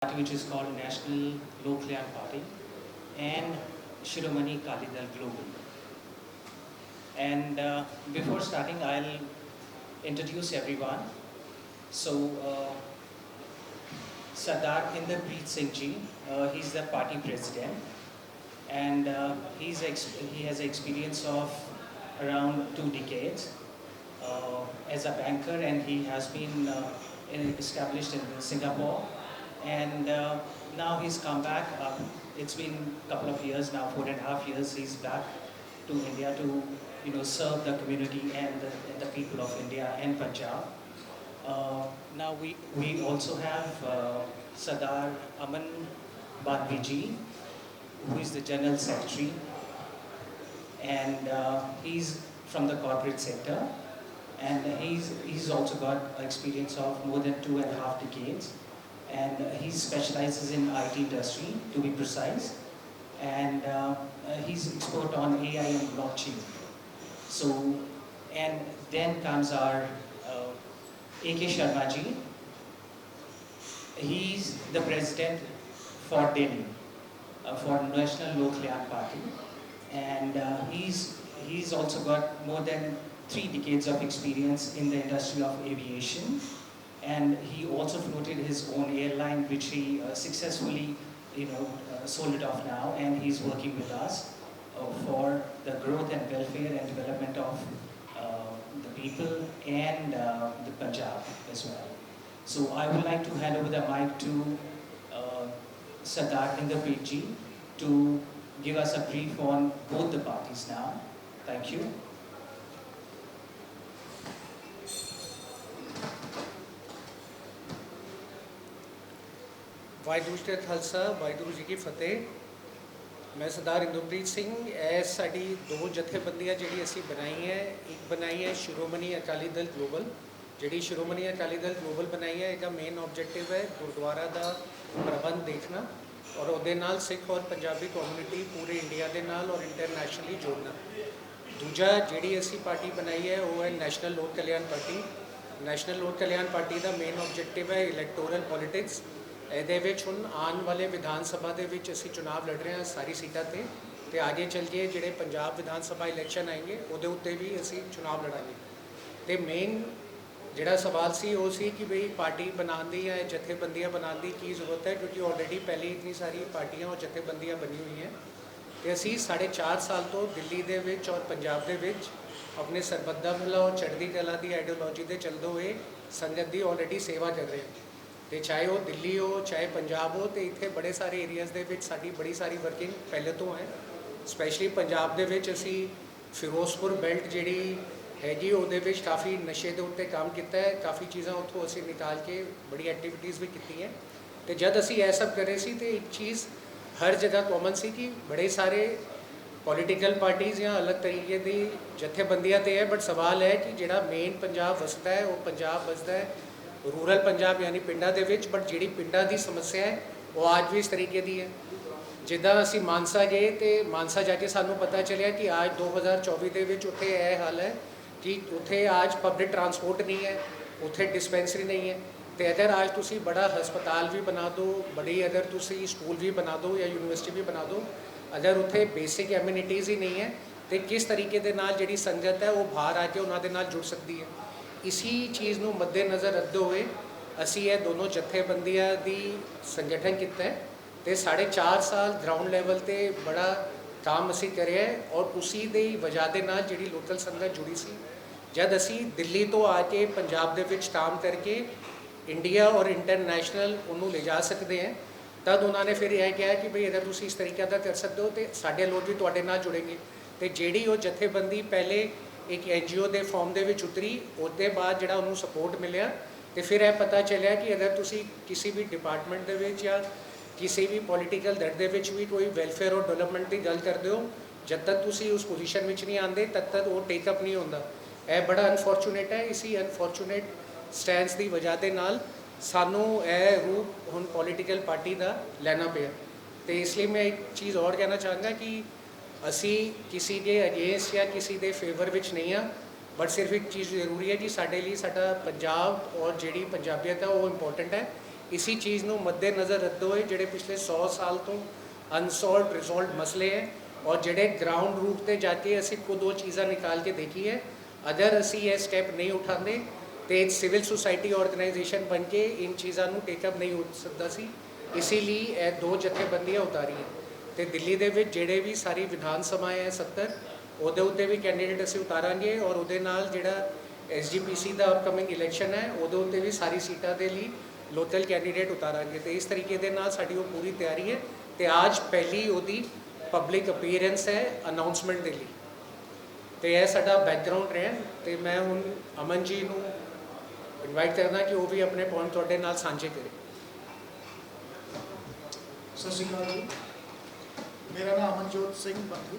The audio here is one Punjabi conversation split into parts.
party which is called National Lok Kalyan Party and Shiromani Kalidal Global. And uh, before starting, I'll introduce everyone. So, uh, Sardar Inderpreet Singh Ji, uh, he's the party president, and uh, he's he has experience of around two decades uh, as a banker, and he has been uh, established in Singapore, and uh, now he's come back. Uh, it's been a couple of years now, four and a half years. He's back to India to you know serve the community and the, and the people of India and Punjab. Uh, now we, we also have uh, Sardar Aman Badviji, who is the General Secretary, and uh, he's from the corporate sector, and he's, he's also got experience of more than two and a half decades, and he specializes in IT industry, to be precise, and uh, uh, he's expert on AI and blockchain. So, and then comes our uh, A.K. Sharma ji. He's the president for Delhi, uh, for National Lok Party. And uh, he's, he's also got more than three decades of experience in the industry of aviation. And he also floated his own airline, which he uh, successfully, you know, uh, sold it off now. And he's working with us uh, for the growth and welfare and development of uh, the people and uh, the Punjab as well. So I would like to hand over the mic to uh, Sardar Inderpreet ji to give us a brief on both the parties now. Thank you. Waheguru ji ਕਾ ਖਾਲਸਾ, ਵਾਹਿਗੁਰੂ ਜੀ ਕੀ ਫਤਿਹ। ਮੈਂ ਸਰਦਾਰ ਇੰਦਰਪ੍ਰੀਤ ਸਿੰਘ, ਇਹ ਸਾਡੀ ਦੋ ਜਥੇਬੰਦੀਆਂ ਜਿਹੜੀ ਅਸੀਂ ਬਣਾਈ ਹੈ, ਇੱਕ ਬਣਾਈ ਹੈ ਸ਼੍ਰੋਮਣੀ ਅਕਾਲੀ ਦਲ ਗਲੋਬਲ। ਜਿਹੜੀ ਸ਼੍ਰੋਮਣੀ ਅਕਾਲੀ ਦਲ ਗਲੋਬਲ ਬਣਾਈ ਹੈ, ਇਹਦਾ ਮੇਨ ਆਬਜੈਕਟਿਵ ਹੈ ਗੁਰਦੁਆਰਾ ਦਾ ਪ੍ਰਬੰਧ ਦੇਖਣਾ ਔਰ ਉਹਦੇ ਨਾਲ ਸਿੱਖ ਔਰ ਪੰਜਾਬੀ ਕਮਿਊਨਿਟੀ ਪੂਰੇ ਇੰਡੀਆ ਦੇ ਨਾਲ ਔਰ ਇੰਟਰਨੈਸ਼ਨਲੀ ਜੋੜਨਾ। ਦੂਜਾ ਜਿਹੜੀ ਅਸੀਂ ਪਾਰਟੀ ਬਣਾਈ ਹੈ, ਉਹ ਹੈ ਨੈਸ਼ਨਲ ਲੋਕ Kalyan party national Lok Kalyan party ਦਾ ਮੇਨ ਆਬਜੈਕਟਿਵ ਹੈ ਇਲੈਕਟੋਰਲ ਪੋਲਿਟਿਕਸ ਇਹਦੇ ਵਿੱਚ ਹੁਣ ਆਉਣ ਵਾਲੇ ਵਿਧਾਨ ਸਭਾ ਦੇ ਵਿੱਚ ਅਸੀਂ ਚੁਣਾਵ ਲੜ ਰਹੇ ਹਾਂ ਸਾਰੀ ਸੀਟਾਂ ਤੇ। ਤੇ ਅੱਗੇ ਚੱਲ ਕੇ ਜਿਹੜੇ ਪੰਜਾਬ ਵਿਧਾਨ ਸਭਾ ਇਲੈਕਸ਼ਨ ਆਏਗੇ, ਉਹਦੇ ਉੱਤੇ ਵੀ ਅਸੀਂ ਚੁਣਾਵ ਲੜਾਂਗੇ। ਤੇ ਮੇਨ ਜਿਹੜਾ ਸਵਾਲ ਸੀ ਉਹ ਸੀ ਕਿ ਬਈ ਪਾਰਟੀ ਬਣਾਉਣ ਦੀ ਜਾਂ ਜਥੇਬੰਦੀਆਂ ਬਣਾਉਣ ਦੀ ਕੀ ਜ਼ਰੂਰਤ ਹੈ, ਕਿਉਂਕਿ ਆਲਰੇਡੀ ਪਹਿਲੇ ਇਤਨੀ ਸਾਰੀ ਪਾਰਟੀਆਂ ਔਰ ਜਥੇਬੰਦੀਆਂ ਬਣੀ ਹੋਈਆਂ। ਤੇ ਅਸੀਂ ਸਾਢੇ ਚਾਰ ਸਾਲ ਤੋਂ ਦਿੱਲੀ ਦੇ ਵਿੱਚ ਔਰ ਪੰਜਾਬ ਦੇ ਵਿੱਚ ਆਪਣੇ ਸਰਬੱਤਾ ਭਲਾ ਔਰ ਚੜ੍ਹਦੀ ਕਲਾ ਦੀ ਆਈਡੀਓਲੋਜੀ ਦੇ ਚੱਲਦੇ ਹੋਏ ਸੰਗਤ ਦੀ ਆਲਰੇਡੀ ਸੇਵਾ ਕਰ ਰਹੇ ਹਾਂ। ਤੇ ਚਾਹੇ ਉਹ ਦਿੱਲੀ ਹੋ, ਚਾਹੇ ਪੰਜਾਬ ਹੋ, ਤੇ ਇੱਥੇ ਬੜੇ ਸਾਰੇ ਏਰੀਆਜ਼ ਦੇ ਵਿੱਚ ਸਾਡੀ ਬੜੀ ਸਾਰੀ ਵਰਕਿੰਗ ਪਹਿਲੇ ਤੋਂ ਹੈ। ਸਪੈਸ਼ਲੀ ਪੰਜਾਬ ਦੇ ਵਿੱਚ ਅਸੀਂ ਫਿਰੋਜ਼ਪੁਰ ਬੈਲਟ ਜਿਹੜੀ ਹੈਗੀ, ਉਹਦੇ ਵਿੱਚ ਕਾਫੀ ਨਸ਼ੇ ਦੇ ਉੱਤੇ ਕੰਮ ਕੀਤਾ ਹੈ। ਕਾਫੀ ਚੀਜ਼ਾਂ ਉੱਥੋਂ ਅਸੀਂ ਨਿਕਾਲ ਕੇ ਬੜੀ ਐਕਟੀਵਿਟੀਜ਼ ਵੀ ਕੀਤੀਆਂ ਤੇ ਜਦ ਅਸੀਂ ਇਹ ਸਭ ਕਰ ਰਹੇ ਸੀ, ਤੇ ਇੱਕ ਚੀਜ਼ ਹਰ ਜਗ੍ਹਾ ਕਾਮਨ ਸੀ ਕਿ ਬੜੇ ਸਾਰੇ ਪੋਲੀਟੀਕਲ ਪਾਰਟੀਆਂ ਜਾਂ ਅਲੱਗ ਤਰੀਕੇ ਦੀ ਜਥੇਬੰਦੀਆਂ ਤੇ ਹੈ ਬਟ ਸਵਾਲ ਹੈ ਕਿ ਜਿਹੜਾ ਮੇਨ ਪੰਜਾਬ ਵਸਦਾ ਹੈ, ਉਹ ਪੰਜਾਬ ਵਸਦਾ ਹੈ। ਰੂਰਲ ਪੰਜਾਬ ਯਾਨੀ ਪਿੰਡਾਂ ਦੇ ਵਿੱਚ ਬਟ ਜਿਹੜੀ ਪਿੰਡਾਂ ਦੀ ਸਮੱਸਿਆ ਹੈ, ਉਹ ਅੱਜ ਵੀ ਇਸ ਤਰੀਕੇ ਦੀ ਹੈ। ਜਿੱਦਾਂ ਅਸੀਂ ਮਾਨਸਾ ਗਏ ਤੇ ਮਾਨਸਾ ਜਾ ਕੇ ਸਾਨੂੰ ਪਤਾ ਚੱਲਿਆ ਕਿ ਅੱਜ 2024 ਦੇ ਵਿੱਚ ਉੱਥੇ ਇਹ ਹਾਲ ਹੈ ਕਿ ਉੱਥੇ ਅੱਜ ਪਬਲਿਕ ਟਰਾਂਸਪੋਰਟ ਨਹੀਂ ਹੈ, ਉੱਥੇ ਡਿਸਪੈਂਸਰੀ ਨਹੀਂ ਹੈ। ਤੇ ਅਗਰ ਅੱਜ ਤੁਸੀਂ ਬੜਾ ਹਸਪਤਾਲ ਵੀ ਬਣਾ ਦਿਓ ਬੜੀ ਅਗਰ ਤੁਸੀਂ ਸਕੂਲ ਵੀ ਬਣਾ ਦਿਓ ਜਾਂ ਯੂਨੀਵਰਸਿਟੀ ਵੀ ਬਣਾ ਦਿਓ ਅਗਰ ਉੱਥੇ ਬੇਸਿਕ ਐਮਿਨਿਟੀਜ਼ ਹੀ ਨਹੀਂ ਹੈ, ਤੇ ਕਿਸ ਤਰੀਕੇ ਦੇ ਨਾਲ ਜਿਹੜੀ ਸੰਗਤ ਹੈ, ਉਹ ਬਾਹਰ ਆ ਕੇ ਉਹਨਾਂ ਦੇ ਨਾਲ ਜੁੜ ਸਕਦੀ ਹੈ। ਇਸੀ ਚੀਜ਼ ਨੂੰ ਮੱਦੇਨਜ਼ਰ ਰੱਖਦੇ ਹੋਏ ਅਸੀਂ ਇਹ ਦੋਨੋਂ ਜਥੇਬੰਦੀਆਂ ਦੀ ਸੰਗਠਨ ਕੀਤਾ ਹੈ ਤੇ ਸਾਢੇ ਚਾਰ ਸਾਲ ਗਰਾਊਂਡ ਲੈਵਲ ਤੇ ਬੜਾ ਕੰਮ ਅਸੀਂ ਕਰਿਆ ਔਰ ਉਸੀ ਦੀ ਵਜ੍ਹਾ ਦੇ ਨਾਲ ਜਿਹੜੀ ਲੋਕਲ ਸੰਗਤ ਜੁੜੀ ਸੀ, ਜਦ ਅਸੀਂ ਦਿੱਲੀ ਤੋਂ ਆ ਕੇ ਪੰਜਾਬ ਦੇ ਵਿੱਚ ਕੰਮ ਕਰਕੇ ਇੰਡੀਆ ਔਰ ਇੰਟਰਨੈਸ਼ਨਲ ਉਹਨੂੰ ਲਿਜਾ ਸਕਦੇ ਹਾਂ, ਤਦ ਉਹਨਾਂ ਨੇ ਫਿਰ ਇਹ ਕਿਹਾ ਕਿ ਭਈ ਇਹਦਾ ਤੁਸੀਂ ਇਸ ਤਰੀਕੇ ਦਾ ਕਰ ਸਕਦੇ ਹੋ ਤੇ ਸਾਡੇ ਲੋਕ ਵੀ ਤੁਹਾਡੇ ਨਾਲ ਜੁੜेंगे ਤੇ ਜਿਹੜੀ ਉਹ ਜਥੇਬੰਦੀ ਪਹਿਲੇ ਇੱਕ ਐਨਜੀਓ ਦੇ ਫਾਰਮ ਦੇ ਵਿੱਚ ਉਤਰੀ, ਉਹਦੇ ਬਾਅਦ ਜਿਹੜਾ ਉਹਨੂੰ ਸਪੋਰਟ ਮਿਲਿਆ ਤੇ ਫਿਰ ਇਹ ਪਤਾ ਚੱਲਿਆ ਕਿ ਅਗਰ ਤੁਸੀਂ ਕਿਸੇ ਵੀ ਡਿਪਾਰਟਮੈਂਟ ਦੇ ਵਿੱਚ ਜਾਂ ਕਿਸੇ ਵੀ ਪੋਲੀਟੀਕਲ ਦੜ ਦੇ ਵਿੱਚ ਵੀ ਕੋਈ ਵੈਲਫੇਅਰ ਔਰ ਡਿਵੈਲਪਮੈਂਟ ਦੀ ਗੱਲ ਕਰਦੇ ਹੋ, ਜਦ ਤੱਕ ਤੁਸੀਂ ਉਸ ਪੋਜੀਸ਼ਨ ਵਿੱਚ ਨਹੀਂ ਆਉਂਦੇ, ਤਦ ਤੱਕ ਉਹ ਟੇਕ ਅਪ ਨਹੀਂ ਹੁੰਦਾ। ਇਹ ਬੜਾ ਅਨਫੋਰਚੂਨੇਟ ਹੈ, ਇਸੀ ਅਨਫੋਰਚੂਨੇਟ ਸਟੈਂਸ ਦੀ ਵਜ੍ਹਾ ਦੇ ਨਾਲ ਸਾਨੂੰ ਇਹ ਰੂਪ ਹੁਣ ਪੋਲੀਟੀਕਲ ਪਾਰਟੀ ਦਾ ਲੈਣਾ ਪਿਆ। ਤੇ ਇਸ ਲਈ ਮੈਂ ਇੱਕ ਚੀਜ਼ ਹੋਰ ਕਹਿਣਾ ਚਾਹਾਂਗਾ ਕਿ ਅਸੀਂ ਕਿਸੇ ਦੇ ਅਗੇਂਸਟ ਜਾਂ ਕਿਸੇ ਦੇ ਫੇਵਰ ਵਿੱਚ ਨਹੀਂ ਆ ਬਟ ਸਿਰਫ ਇੱਕ ਚੀਜ਼ ਜ਼ਰੂਰੀ ਹੈ ਜੀ, ਸਾਡੇ ਲਈ ਸਾਡਾ ਪੰਜਾਬ ਔਰ ਜਿਹੜੀ ਪੰਜਾਬੀਅਤ ਹੈ ਉਹ ਇੰਪੋਰਟੈਂਟ ਹੈ। ਇਸੀ ਚੀਜ਼ ਨੂੰ ਮੱਦੇਨਜ਼ਰ ਰੱਖਦੇ ਹੋਏ ਜਿਹੜੇ ਪਿਛਲੇ 100 ਸਾਲ ਤੋਂ ਅਨਸੋਲਵਡ ਰਿਜ਼ੋਲਵਡ ਮਸਲੇ ਹੈ ਔਰ ਜਿਹੜੇ ਗਰਾਊਂਡ ਰੂਟ ਤੇ ਜਾ ਕੇ ਅਸੀਂ ਖੁਦ ਉਹ ਚੀਜ਼ਾਂ ਨਿਕਾਲ ਕੇ ਦੇਖੀ ਹੈ, ਅਗਰ ਅਸੀਂ ਇਹ ਸਟੈਪ ਨਹੀਂ ਉਠਾਉਂਦੇ, ਤੇ ਇੱਕ ਸਿਵਲ ਸੁਸਾਇਟੀ ਆਰਗੇਨਾਈਜੇਸ਼ਨ ਬਣ ਕੇ ਇਨ ਚੀਜ਼ਾਂ ਨੂੰ ਟੇਕ ਅਪ ਨਹੀਂ ਹੋ ਸਕਦਾ ਸੀ। ਇਸੇ ਲਈ ਇਹ ਦੋ ਜਥੇਬੰਦੀਆਂ ਉਤਾਰੀਆਂ। ਤੇ ਦਿੱਲੀ ਦੇ ਵਿੱਚ ਜਿਹੜੇ ਵੀ ਸਾਰੀ ਵਿਧਾਨ ਸਭਾ ਹੈ 70 ਉਹਦੇ ਉੱਤੇ ਵੀ ਕੈਂਡੀਡੇਟ ਅਸੀਂ ਉਤਾਰਾਂਗੇ ਔਰ ਉਹਦੇ ਨਾਲ ਜਿਹੜਾ ਐਸਜੀਪੀਸੀ ਦਾ ਅਪਕਮਿੰਗ ਇਲੈਕਸ਼ਨ ਹੈ, ਉਹਦੇ ਉੱਤੇ ਵੀ ਸਾਰੀ ਸੀਟਾਂ ਦੇ ਲਈ ਲੋਕਲ ਕੈਂਡੀਡੇਟ ਉਤਾਰਾਂਗੇ। ਤੇ ਇਸ ਤਰੀਕੇ ਦੇ ਨਾਲ ਸਾਡੀ ਉਹ ਪੂਰੀ ਤਿਆਰੀ ਹੈ ਤੇ ਅੱਜ ਪਹਿਲੀ ਉਹਦੀ ਪਬਲਿਕ ਅਪੀਅਰੈਂਸ ਹੈ ਅਨਾਉਂਸਮੈਂਟ ਦੇ ਲਈ। ਤੇ ਇਹ ਸਾਡਾ ਬੈਕਗ੍ਰਾਉਂਡ ਰਿਹਾ ਤੇ ਮੈਂ ਹੁਣ ਅਮਨ ਜੀ ਨੂੰ ਇਨਵਾਈਟ ਕਰਦਾ ਕਿ ਉਹ ਵੀ ਆਪਣੇ ਪੁਆਇੰਟ ਤੁਹਾਡੇ ਨਾਲ ਸਾਂਝੇ ਕਰੇ। ਸਤਿ ਸ਼੍ਰੀ ਅਕਾਲ ਜੀ। ਮੇਰਾ ਨਾਮ ਅਮਨਜੋਤ ਸਿੰਘ ਬੰਧੂ।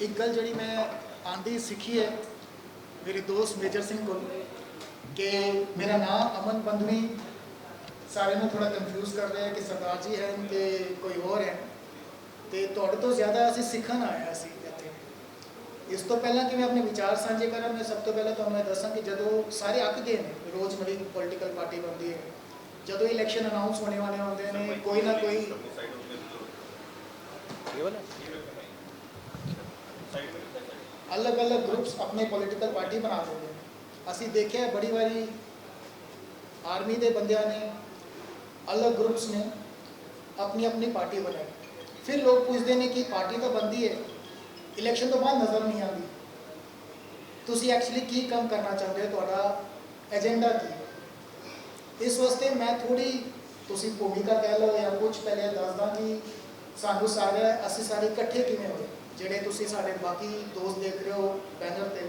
ਇੱਕ ਗੱਲ ਜਿਹੜੀ ਮੈਂ ਆਂਦੀ ਸਿੱਖੀ ਹੈ ਮੇਰੇ ਦੋਸਤ ਮੇਜਰ ਸਿੰਘ ਕੋਲ ਕਿ ਮੇਰਾ ਨਾਮ ਅਮਨ ਬੰਧਵੀ ਸਾਰੇ ਨੂੰ ਥੋੜਾ ਕਨਫਿਊਜ਼ ਕਰ ਰਿਹਾ ਕਿ ਸਰਦਾਰ ਜੀ ਹੈ ਕਿ ਕੋਈ ਹੋਰ ਹੈ। ਤੇ ਤੁਹਾਡੇ ਤੋਂ ਜ਼ਿਆਦਾ ਅਸੀਂ ਸਿੱਖਣ ਆਇਆ ਸੀ ਇੱਥੇ। ਇਸ ਤੋਂ ਪਹਿਲਾਂ ਕਿ ਮੈਂ ਆਪਣੇ ਵਿਚਾਰ ਸਾਂਝੇ ਕਰਾਂ, ਮੈਂ ਸਭ ਤੋਂ ਪਹਿਲਾਂ ਤੁਹਾਨੂੰ ਇਹ ਦੱਸਾਂ ਕਿ ਜਦੋਂ ਸਾਰੇ ਅੱਕ ਗਏ ਨੇ ਰੋਜ਼ ਨਵੀਂ ਪੋਲੀਟੀਕਲ ਪਾਰਟੀ ਬਣਦੀ ਹੈ, ਜਦੋਂ ਇਲੈਕਸ਼ਨ ਅਨਾਉਂਸ ਹੋਣੇ ਵਾਲੇ ਹੁੰਦੇ ਨੇ, ਕੋਈ ਨਾ ਕੋਈ ਇਹ ਵਾਲਾ ਅਲੱਗ-ਅਲੱਗ ਗਰੁੱਪਸ ਆਪਣੇ ਪੋਲੀਟੀਕਲ ਪਾਰਟੀ ਬਣਾ ਦਿੰਦੇ ਅਸੀਂ ਦੇਖਿਆ ਬੜੀ ਵਾਰੀ ਆਰਮੀ ਦੇ ਬੰਦਿਆਂ ਨੇ ਅਲੱਗ ਗਰੁੱਪਸ ਨੇ ਆਪਣੀ ਆਪਣੀ ਪਾਰਟੀ ਬਣਾਈ ਫਿਰ ਲੋਕ ਪੁੱਛਦੇ ਨੇ ਕਿ ਪਾਰਟੀ ਤਾਂ ਬੰਦੀ ਹੈ ਇਲੈਕਸ਼ਨ ਤੋਂ ਬਾਅਦ ਨਜ਼ਰ ਨਹੀਂ ਆਉਂਦੀ ਤੁਸੀਂ ਐਕਚੁਅਲੀ ਕੀ ਕੰਮ ਕਰਨਾ ਚਾਹੁੰਦੇ ਹੋ ਤੁਹਾਡਾ ਏਜੰਡਾ ਕੀ ਹੈ ਇਸ ਵਾਸਤੇ ਮੈਂ ਥੋੜੀ ਤੁਸੀਂ ਭੂਮਿਕਾ ਕਹਿ ਲਓ ਜਾਂ ਕੁਝ ਪਹਿਲੇ ਦੱਸਦਾ ਕਿ ਸਾਨੂੰ ਸਾਰੇ, ਅਸੀਂ ਸਾਰੇ ਇਕੱਠੇ ਕਿਵੇਂ ਹੋਏ? ਜਿਹੜੇ ਤੁਸੀਂ ਸਾਡੇ ਬਾਕੀ ਦੋਸਤ ਦੇਖ ਰਹੇ ਹੋ, ਬੈਨਰ ਤੇ,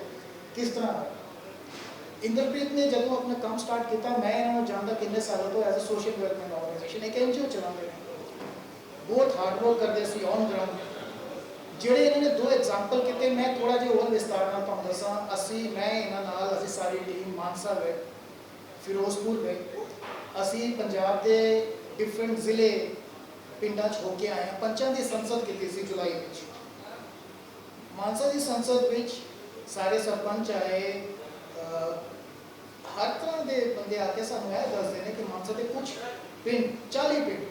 ਕਿਸ ਤਰ੍ਹਾਂ ਇੰਦਰਪ੍ਰੀਤ ਨੇ ਜਦੋਂ ਆਪਣਾ ਕੰਮ ਸਟਾਰਟ ਕੀਤਾ, ਮੈਂ ਇਹਨਾਂ ਨੂੰ ਜਾਣਦਾ ਕਿੰਨੇ ਸਾਲਾਂ ਤੋਂ as a social development organisation ਇੱਕ ਐਨਜੀਓ ਚਲਾਉਂਦੇ ਨੇ। ਬਹੁਤ ਹਾਰਡ ਵਰਕ ਕਰਦੇ ਸੀ ਔਨ ਗਰਾਊਂਡ ਜਿਹੜੇ ਇਹਨਾਂ ਨੇ ਦੋ ਐਗਜ਼ਾਮਪਲ ਕੀਤੇ, ਮੈਂ ਥੋੜਾ ਜਿਹਾ ਹੋਰ ਵਿਸਤਾਰ ਨਾਲ ਤੁਹਾਨੂੰ ਦੱਸਾਂ। ਅਸੀਂ, ਮੈਂ, ਇਹਨਾਂ ਨਾਲ, ਅਸੀਂ ਸਾਰੀ ਟੀਮ ਮਾਨਸਾ ਗਏ, ਫਿਰੋਜ਼ਪੁਰ ਗਏ। ਅਸੀਂ ਪੰਜਾਬ ਦੇ ਡਿਫਰੈਂਟ ਜ਼ਿਲ੍ਹੇ ਪਿੰਡਾਂ 'ਚ ਹੋ ਕੇ ਆਏ ਹਾਂ। ਪੰਚਾਂ ਦੀ ਸੰਸਦ ਕੀਤੀ ਸੀ ਜੁਲਾਈ ਵਿੱਚ। ਮਾਨਸਾ ਦੀ ਸੰਸਦ ਵਿੱਚ ਸਾਰੇ ਸਰਪੰਚ ਆਏ। ਹਰ ਤਰ੍ਹਾਂ ਦੇ ਬੰਦੇ ਆ ਕੇ ਸਾਨੂੰ ਇਹ ਦੱਸਦੇ ਨੇ ਕਿ ਮਾਨਸਾ ਦੇ ਕੁਝ ਪਿੰਡ 40 ਪਿੰਡ,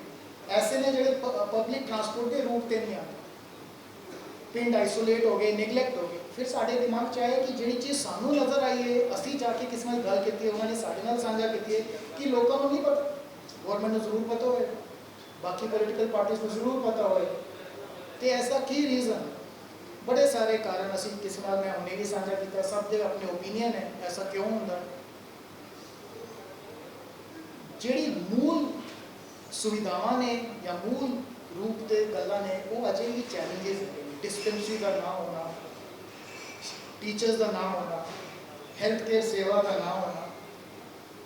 ਐਸੇ ਨੇ ਜਿਹੜੇ ਪਬਲਿਕ ਟਰਾਂਸਪੋਰਟ ਦੇ ਰੂਟ ਤੇ ਨਹੀਂ ਆਉਂਦੇ ਪਿੰਡ ਆਈਸੋਲੇਟ ਹੋ ਗਏ ਨੈਗਲੈਕਟ ਹੋ ਗਏ। ਫਿਰ ਸਾਡੇ ਦਿਮਾਗ 'ਚ ਆਇਆ ਕਿ ਜਿਹੜੀ ਚੀਜ਼ ਸਾਨੂੰ ਨਜ਼ਰ ਆਈ ਹੈ ਅਸੀਂ ਜਾ ਕੇ ਕਿਸੇ ਨਾਲ ਗੱਲ ਕੀਤੀ ਉਹਨਾਂ ਨੇ ਸਾਡੇ ਨਾਲ ਸਾਂਝਾ ਕੀਤੀ ਹੈ ਕਿ ਲੋਕਾਂ ਨੂੰ ਨਹੀਂ ਪਤਾ। ਗਵਰਨਮੈਂਟ ਨੂੰ ਜ਼ਰੂਰ ਪਤਾ ਹੋਵੇ ਬਾਕੀ ਪੋਲੀਟੀਕਲ ਪਾਰਟੀਆਂ ਨੂੰ ਜ਼ਰੂਰ ਪਤਾ ਹੋਵੇ ਤੇ ਐਸਾ ਕੀ ਰੀਜ਼ਨ ਬੜੇ ਸਾਰੇ ਕਾਰਨ ਅਸੀਂ ਕਿਸ ਨਾਲ ਮੈਂ ਹੁਣੇ ਵੀ ਸਾਂਝਾ ਕੀਤਾ ਸਭ ਦੇ ਆਪਣੇ ਓਪੀਨੀਅਨ ਹੈ ਐਸਾ ਕਿਉਂ ਹੁੰਦਾ ਜਿਹੜੀ ਮੂਲ ਸੁਵਿਧਾਵਾਂ ਨੇ ਜਾਂ ਮੂਲ ਰੂਪ ਦੇ ਗੱਲਾਂ ਨੇ ਉਹ ਅਜੇ ਵੀ ਚੈਲੰਜਸ ਨੇ ਡਿਸਪੈਂਸਰੀ ਦਾ ਨਾ ਹੋਣਾ ਟੀਚਰਸ ਦਾ ਨਾ ਹੋਣਾ ਹੈਲਥ ਕੇਅਰ ਸੇਵਾ ਦਾ ਨਾ ਹੋਣਾ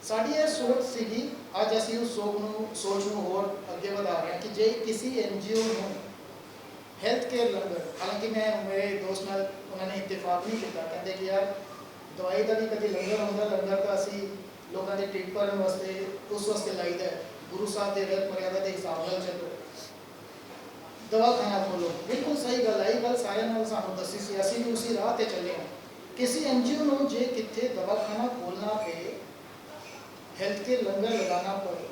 ਸਾਡੀ ਇਹ ਸੋਚ ਸੀਗੀ ਅੱਜ ਅਸੀਂ ਉਸ ਸੋਚ ਨੂੰ ਸੋਚ ਨੂੰ ਹੋਰ ਅੱਗੇ ਵਧਾ ਰਹੇ ਹਾਂ ਕਿ ਜੇ ਕਿਸੇ ਐਨਜੀਓ ਨੂੰ ਹੈਲਥ ਕੇਅਰ ਲੰਗਰ ਹਾਲਾਂਕਿ ਮੈਂ ਮੇਰੇ ਦੋਸਤ ਨਾਲ ਉਹਨਾਂ ਨੇ ਇਤਫਾਕ ਨਹੀਂ ਕੀਤਾ ਕਹਿੰਦੇ ਕਿ ਯਾਰ ਦਵਾਈ ਦਾ ਵੀ ਕਦੇ ਲੰਗਰ ਹੁੰਦਾ ਲੰਗਰ ਤਾਂ ਅਸੀਂ ਲੋਕਾਂ ਦੇ ਟ੍ਰੀਟ ਕਰਨ ਵਾਸਤੇ ਉਸ ਵਾਸਤੇ ਲਾਈਦਾ ਹੈ। ਗੁਰੂ ਸਾਹਿਬ ਦੇ ਰਤ ਮਰਿਆਦਾ ਦੇ ਹਿਸਾਬ ਨਾਲ ਚੱਲੋ ਦਵਾਖਾਨਾ ਖੋਲੋ ਬਿਲਕੁਲ ਸਹੀ ਗੱਲ ਹੈ ਇਹ ਗੱਲ ਸਾਰਿਆਂ ਨਾਲ ਸਾਨੂੰ ਦੱਸੀ ਸੀ ਅਸੀਂ ਵੀ ਉਸੇ ਰਾਹ ਤੇ ਚੱਲੇ ਹਾਂ ਕਿਸੇ ਐਨਜੀਓ ਨੂੰ ਜੇ ਕਿੱਥੇ ਦਵਾਖਾਨਾ ਖੋਲਣਾ ਪਏ ਹੈਲਥ ਕੇ ਲੰਗਰ ਲਗਾਉਣਾ ਪਏ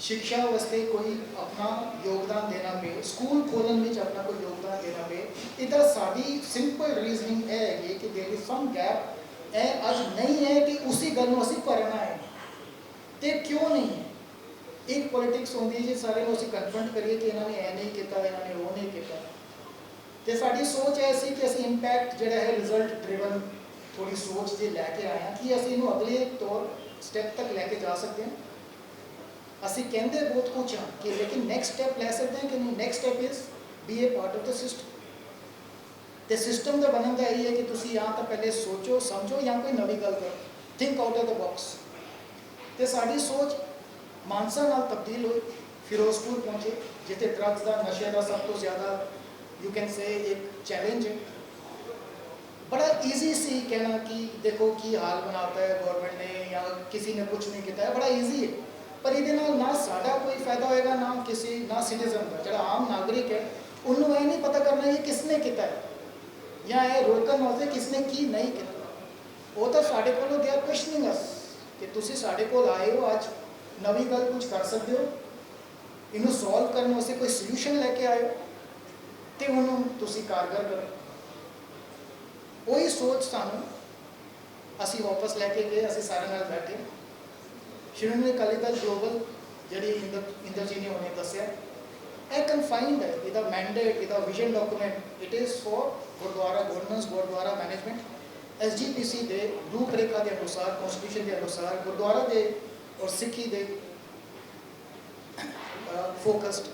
ਸਿੱਖਿਆ ਵਾਸਤੇ ਕੋਈ ਆਪਣਾ ਯੋਗਦਾਨ ਦੇਣਾ ਪਏ, ਸਕੂਲ ਖੋਲਣ ਵਿੱਚ ਆਪਣਾ ਕੋਈ ਯੋਗਦਾਨ ਦੇਣਾ ਪਏ ਇਹਦਾ ਸਾਡੀ ਸਿੰਪਲ ਰੀਜ਼ਨਿੰਗ ਇਹ ਹੈਗੀ ਕਿ ਦੇਰ ਇਜ਼ ਸਮ ਗੈਪ ਇਹ ਅੱਜ ਨਹੀਂ ਹੈ ਕਿ ਉਸੇ ਗੱਲ ਨੂੰ ਅਸੀਂ ਭਰਨਾ ਹੈ। ਤੇ ਕਿਉਂ ਨਹੀਂ? ਹੈ ਇੱਕ ਪੋਲਿਟਿਕਸ ਹੁੰਦੀ ਹੈ ਜੀ ਸਾਰੇ ਨੂੰ ਅਸੀਂ ਕਨਫਰੰਟ ਕਰੀਏ ਕਿ ਇਹਨਾਂ ਨੇ ਇਹ ਨਹੀਂ ਕੀਤਾ, ਇਹਨਾਂ ਨੇ ਉਹ ਨਹੀਂ ਕੀਤਾ। ਤੇ ਸਾਡੀ ਸੋਚ ਐ ਸੀ ਕਿ ਅਸੀਂ ਇੰਪੈਕਟ ਜਿਹੜਾ ਹੈ ਰਿਜ਼ਲਟ ਡਰਿਵਨ ਥੋੜੀ ਸੋਚ ਜੇ ਲੈ ਕੇ ਆਏ ਹਾਂ ਕਿ ਅਸੀਂ ਇਹਨੂੰ ਅਗਲੇ ਤੌਰ ਸਟੈਪ ਤੱਕ ਲੈ ਕੇ ਜਾ ਸਕਦੇ ਹਾਂ। ਅਸੀਂ ਕਹਿੰਦੇ ਬਹੁਤ ਕੁਝ ਹਾਂ ਕਿ ਲੇਕਿਨ ਨੈਕਸਟ ਸਟੈਪ ਲੈ ਸਕਦੇ ਹਾਂ ਕਿ ਨਹੀਂ? Next step is be a part of the system ਤੇ ਸਿਸਟਮ ਦਾ ਬਣਨ ਦਾ ਇਹ ਹੈ ਕਿ ਤੁਸੀਂ ਜਾਂ ਤਾਂ ਪਹਿਲੇ ਸੋਚੋ, ਸਮਝੋ ਜਾਂ ਕੋਈ ਨਵੀਂ ਗੱਲ ਕਰੋ। Think out of the box ਤੇ ਸਾਡੀ ਸੋਚ ਮਾਨਸਾ ਨਾਲ ਤਬਦੀਲ ਹੋਈ, ਫਿਰੋਜ਼ਪੁਰ ਪਹੁੰਚੇ, ਜਿੱਥੇ ਡਰੱਗਸ ਦਾ ਨਸ਼ੇ ਦਾ ਸਭ ਤੋਂ ਜ਼ਿਆਦਾ ਯੂ ਕੈਨ ਸੇ ਇੱਕ ਚੈਲੰਜ ਹੈ। ਬੜਾ ਈਜ਼ੀ ਸੀ ਕਹਿਣਾ ਕਿ ਦੇਖੋ ਕੀ ਹਾਲ ਬਣਾਤਾ ਹੈ ਗਵਰਨਮੈਂਟ ਨੇ ਜਾਂ ਕਿਸੇ ਨੇ ਕੁਝ ਨਹੀਂ ਕੀਤਾ ਹੈ, ਬੜਾ ਈਜ਼ੀ ਹੈ। ਪਰ ਇਹਦੇ ਨਾਲ ਨਾ ਸਾਡਾ ਕੋਈ ਫਾਇਦਾ ਹੋਏਗਾ, ਨਾ ਕਿਸੇ, ਨਾ ਸਿਟੀਜ਼ਨ ਦਾ। ਜਿਹੜਾ ਆਮ ਨਾਗਰਿਕ ਹੈ, ਉਹਨੂੰ ਇਹ ਨਹੀਂ ਪਤਾ ਕਰਨਾ ਇਹ ਕਿਸਨੇ ਕੀਤਾ ਹੈ। ਜਾਂ ਇਹ ਰੋਕਣ ਵਾਸਤੇ ਕਿਸਨੇ ਕੀ ਨਹੀਂ ਕੀਤਾ। ਉਹ ਤਾਂ ਸਾਡੇ ਕੋਲੋਂ ਗਿਆ ਆਰ ਕੁਐਸਚਨਿੰਗ ਅਸ ਕਿ ਤੁਸੀਂ ਸਾਡੇ ਕੋਲ ਆਏ ਹੋ ਅੱਜ, ਨਵੀਂ ਗੱਲ ਕੁਝ ਕਰ ਸਕਦੇ ਹੋ। ਇਹਨੂੰ ਸੋਲਵ ਕਰਨ ਵਾਸਤੇ ਕੋਈ ਸੋਲੂਸ਼ਨ ਲੈ ਕੇ ਆਇਓ ਤੇ ਉਹਨੂੰ ਤੁਸੀਂ ਕਾਰਗਰ ਕਰੋ। ਉਹੀ ਸੋਚ ਸਾਨੂੰ ਅਸੀਂ ਵਾਪਸ ਲੈ ਕੇ ਗਏ, ਅਸੀਂ ਸਾਰੇ ਨਾਲ ਬੈਠੇ। ਸ਼੍ਰੋਮਣੀ ਅਕਾਲੀ ਦਲ ਗਲੋਬਲ ਜਿਹੜੀ ਇੰਦਰ ਇੰਦਰ ਜੀ ਨੇ ਉਹਨੇ ਦੱਸਿਆ, ਇਹ ਕਨਫਾਈਨਡ ਹੈ, ਇਹਦਾ ਮੈਂਡੇਟ ਇਹਦਾ vision document it is for gurdwara governance gurdwara management SGPC ਦੇ ਰੂਪਰੇਖਾ ਦੇ ਅਨੁਸਾਰ ਕਨਸਟੀਟਿਊਸ਼ਨ ਦੇ ਅਨੁਸਾਰ, ਗੁਰਦੁਆਰਾ ਦੇ ਔਰ ਸਿੱਖੀ ਦੇ ਫੋਕਸਡ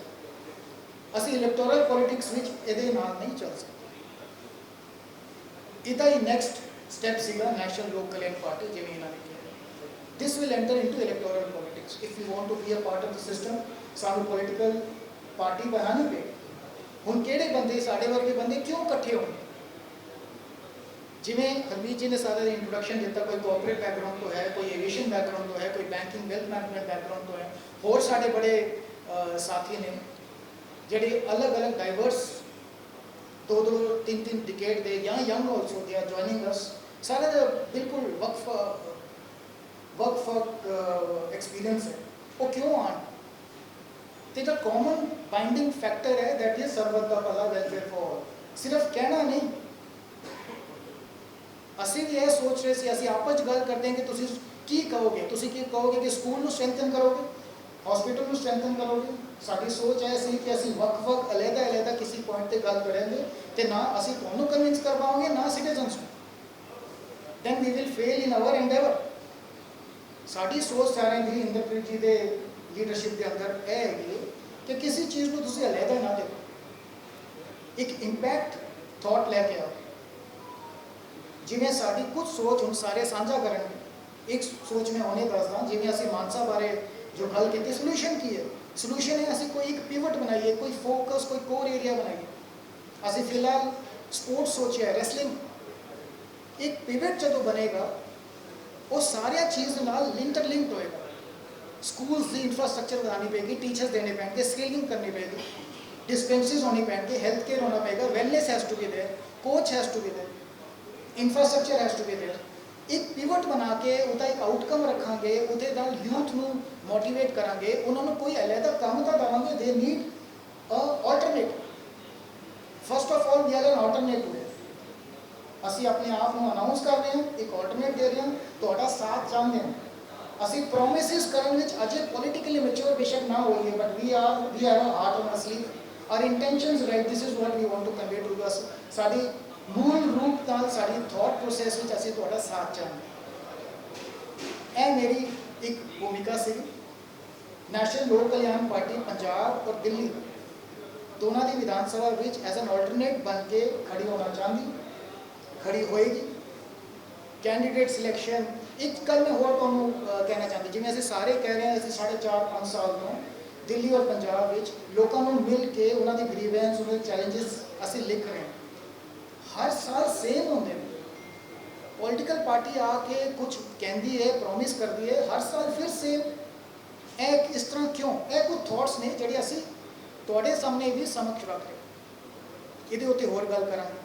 ਅਸੀਂ ਇਲੈਕਟੋਰਲ ਪੋਲਿਟਿਕਸ ਵਿੱਚ ਇਹਦੇ ਨਾਲ ਨਹੀਂ ਚੱਲ ਸਕਦੇ। ਇਹਦਾ ਹੀ ਨੈਕਸਟ ਸਟੈਪ ਸੀਗਾ ਨੈਸ਼ਨਲ ਲੋਕ ਕਲਿਆਣ ਪਾਰਟੀ ਜਿਵੇਂ ਇਹਨਾਂ ਨੇ this will enter into electoral politics. If we want to be a part of the system ਸਾਨੂੰ ਪੋਲਿਟੀਕਲ ਪਾਰਟੀ ਬਣਾਉਣੀ ਪਏ ਹੁਣ ਕਿਹੜੇ ਬੰਦੇ ਸਾਡੇ ਵਰਗੇ ਬੰਦੇ ਕਿਉਂ ਇਕੱਠੇ ਹੋਣ ਜਿਵੇਂ ਹਰਮੀਤ ਜੀ ਨੇ ਸਾਰਾ ਇੰਟਰੋਡਕਸ਼ਨ ਦਿੱਤਾ ਕੋਈ ਕੋਆਪਰੇਟ ਬੈਕਗ੍ਰਾਉਂਡ ਤੋਂ ਹੈ ਕੋਈ ਐਵੀਏਸ਼ਨ ਬੈਕਗ੍ਰਾਉਂਡ ਤੋਂ ਹੈ ਕੋਈ ਬੈਂਕਿੰਗ ਵੈਲਥ ਮੈਨੇਜਮੈਂਟ ਬੈਕਗ੍ਰਾਉਂਡ ਤੋਂ ਹੈ ਹੋਰ ਸਾਡੇ ਬੜੇ ਸਾਥੀ ਨੇ, ਜਿਹੜੇ ਅਲੱਗ-ਅਲੱਗ ਡਾਈਵਰਸ ਦੋ ਦੋ, ਤਿੰਨ ਤਿੰਨ ਡਿਕੇਡ ਦੇ ਜਾਂ young also they are joining us ਸਾਰੇ ਬਿਲਕੁਲ ਵਕਫ ਵਕਫ ਐਕਸਪੀਰੀਅੰਸ ਹੈ ਉਹ ਕਿਉਂ ਆਣ ਤੇ ਜੋ ਕਾਮਨ ਬਾਈਂਡਿੰਗ ਫੈਕਟਰ ਹੈ ਦੈਟ ਇਜ਼ ਸਰਬਤ ਦਾ ਭਲਾ ਵੈਲਫੇਅਰ ਫॉर ਸਿਰਫ ਕਹਿਣਾ ਨਹੀਂ ਅਸੀਂ ਵੀ ਇਹ ਸੋਚ ਰਹੇ ਸੀ ਅਸੀਂ ਆਪਸ 'ਚ ਗੱਲ ਕਰਦੇ ਹਾਂ ਕਿ ਤੁਸੀਂ ਕੀ ਕਹੋਗੇ ਤੁਸੀਂ ਕੀ ਕਹੋਗੇ ਕਿ ਸਕੂਲ ਨੂੰ ਸਟਰੈਂਥਨ ਕਰੋਗੇ ਹਸਪੀਟਲ ਨੂੰ ਸਟਰੈਂਥਨ ਕਰੋਗੇ ਸਾਡੀ ਸੋਚ ਇਹ ਸੀ ਕਿ ਅਸੀਂ ਵੱਖ-ਵੱਖ ਅਲੱਗ-ਅਲੱਗ ਕਿਸੇ ਪੁਆਇੰਟ ਤੇ ਗੱਲ ਕਰਾਂਗੇ ਤੇ ਨਾ ਅਸੀਂ ਤੁਹਾਨੂੰ ਕਨਵਿੰਸ ਕਰ ਪਾਵਾਂਗੇ ਨਾ ਸਿਟੀਜ਼ਨਸ ਨੂੰ then we will fail in our endeavor ਸਾਡੀ ਸੋਚ ਸਾਰਿਆਂ ਦੀ ਇੰਦਰਪ੍ਰੀਤ ਜੀ ਦੇ ਲੀਡਰਸ਼ਿਪ ਦੇ ਅੰਦਰ ਇਹ ਹੈਗੀ ਹੈ ਕਿ ਕਿਸੇ ਚੀਜ਼ ਨੂੰ ਤੁਸੀਂ ਅਲੱਗਾ ਨਾ ਦੇਖੋ। ਇੱਕ ਇੰਪੈਕਟ ਥਾਟ ਲੈ ਕੇ ਆਓ। ਜਿਵੇਂ ਸਾਡੀ ਕੁਝ ਸੋਚ ਹੁਣ ਸਾਰੇ ਸਾਂਝਾ ਕਰਨਗੇ ਇੱਕ ਸੋਚ ਮੈਂ ਉਹਨੇ ਦੱਸਦਾ, ਜਿਵੇਂ ਅਸੀਂ ਮਾਨਸਾ ਬਾਰੇ ਜੋ ਗੱਲ ਕੀਤੀ ਸੋਲੂਸ਼ਨ ਕੀ ਹੈ? ਸੋਲੂਸ਼ਨ ਹੈ ਅਸੀਂ ਕੋਈ ਇੱਕ ਪਿਵਟ ਬਣਾਈਏ, ਕੋਈ ਫੋਕਸ ਕੋਈ ਕੋਰ ਏਰੀਆ ਬਣਾਈਏ। ਅਸੀਂ ਫਿਲਹਾਲ ਸਪੋਰਟਸ ਸੋਚਿਆ ਰੈਸਲਿੰਗ ਇੱਕ ਪਿਵਟ ਜਦੋਂ ਬਣੇਗਾ ਉਹ ਸਾਰੀਆਂ ਚੀਜ਼ ਦੇ ਨਾਲ ਇੰਟਰਲਿੰਕਡ ਹੋਏਗਾ ਸਕੂਲਸ ਦੀ ਇਨਫਰਾਸਟ੍ਰਕਚਰ ਬਣਾਉਣੀ ਪਏਗੀ ਟੀਚਰਸ ਦੇਣੇ ਪੈਣਗੇ ਸਕੇਲਿੰਗ ਕਰਨੀ ਪਏਗੀ ਡਿਸਪੈਂਸਰੀਜ਼ ਹੋਣੀ ਪੈਣਗੇ ਹੈਲਥ ਕੇਅਰ ਹੋਣਾ ਪਏਗਾ wellness has to be there coach has to be there infrastructure has to be there ਇੱਕ ਪਿਵਟ ਬਣਾ ਕੇ ਉਹਦਾ ਇੱਕ ਆਊਟਕਮ ਰੱਖਾਂਗੇ ਉਹਦੇ ਨਾਲ ਯੂਥ ਨੂੰ ਮੋਟੀਵੇਟ ਕਰਾਂਗੇ ਉਹਨਾਂ ਨੂੰ ਕੋਈ ਅਲੱਗਾ ਕੰਮ ਤਾਂ ਦਵਾਂਗੇ they need a alternate first of all we are an alternative ਅਸੀਂ ਆਪਣੇ ਆਪ ਨੂੰ ਅਨਾਉਂਸ ਕਰ ਰਹੇ ਹਾਂ ਇੱਕ ਆਲਟਰਨੇਟ ਦੇ ਰਹੇ ਹਾਂ ਤੁਹਾਡਾ ਸਾਥ ਚਾਹੁੰਦੇ ਹਾਂ। ਅਸੀਂ ਪ੍ਰੋਮਿਸਿਸ ਕਰਨ ਵਿੱਚ ਅਜੇ ਪੋਲੀਟੀਕਲੀ ਮੈਚੁਰ ਬੇਸ਼ੱਕ ਨਾ ਹੋਈਏ but we are we are heart on a sleeve our intentions right this is what we want to convey to us ਸਾਡੀ ਮੂਲ ਰੂਪ ਨਾਲ ਸਾਡੀ ਥਾਟ ਪ੍ਰੋਸੈਸ ਵਿੱਚ ਅਸੀਂ ਤੁਹਾਡਾ ਸਾਥ ਚਾਹੁੰਦੇ ਇਹ ਮੇਰੀ ਇੱਕ ਭੂਮਿਕਾ ਸੀ। ਨੈਸ਼ਨਲ ਲੋਕ ਕਲਿਆਣ ਪਾਰਟੀ ਪੰਜਾਬ ਔਰ ਦਿੱਲੀ ਦੋਨਾਂ ਦੀ ਵਿਧਾਨ ਸਭਾ ਵਿੱਚ ਐਜ਼ ਐਨ ਆਲਟਰਨੇਟ ਬਣ ਕੇ ਖੜੀ ਹੋਣਾ ਚਾਹੁੰਦੀ, ਖੜੀ ਹੋਏਗੀ। ਕੈਂਡੀਡੇਟ ਸਿਲੈਕਸ਼ਨ ਇੱਕ ਗੱਲ ਮੈਂ ਹੋਰ ਤੁਹਾਨੂੰ ਕਹਿਣਾ ਚਾਹੁੰਦੀ, ਜਿਵੇਂ ਅਸੀਂ ਸਾਰੇ ਕਹਿ ਰਹੇ ਹਾਂ, ਅਸੀਂ ਸਾਢੇ ਚਾਰ, ਪੰਜ ਸਾਲ ਤੋਂ ਦਿੱਲੀ ਔਰ ਪੰਜਾਬ ਵਿੱਚ ਲੋਕਾਂ ਨੂੰ ਮਿਲ ਕੇ ਉਹਨਾਂ ਦੀ ਗ੍ਰੀਵੈਂਸ ਉਹਨਾਂ ਦੇ ਚੈਲੰਜਸ ਅਸੀਂ ਲਿਖ ਰਹੇ ਹਾਂ। ਹਰ ਸਾਲ ਸੇਮ ਹੁੰਦੇ ਨੇ। ਪੋਲੀਟੀਕਲ ਪਾਰਟੀ ਆ ਕੇ ਕੁਝ ਕਹਿੰਦੀ ਹੈ ਪ੍ਰੋਮਿਸ ਕਰਦੀ ਹੈ ਹਰ ਸਾਲ ਫਿਰ ਸੇਮ ਇਹ ਇਸ ਤਰ੍ਹਾਂ ਕਿਉਂ? ਇਹ ਕੁਝ ਥਾਟਸ ਨੇ ਜਿਹੜੇ ਅਸੀਂ ਤੁਹਾਡੇ ਸਾਹਮਣੇ ਵੀ ਸਮਝ ਰੱਖ ਰਹੇ ਇਹਦੇ ਉੱਤੇ ਹੋਰ ਗੱਲ ਕਰਾਂਗੇ।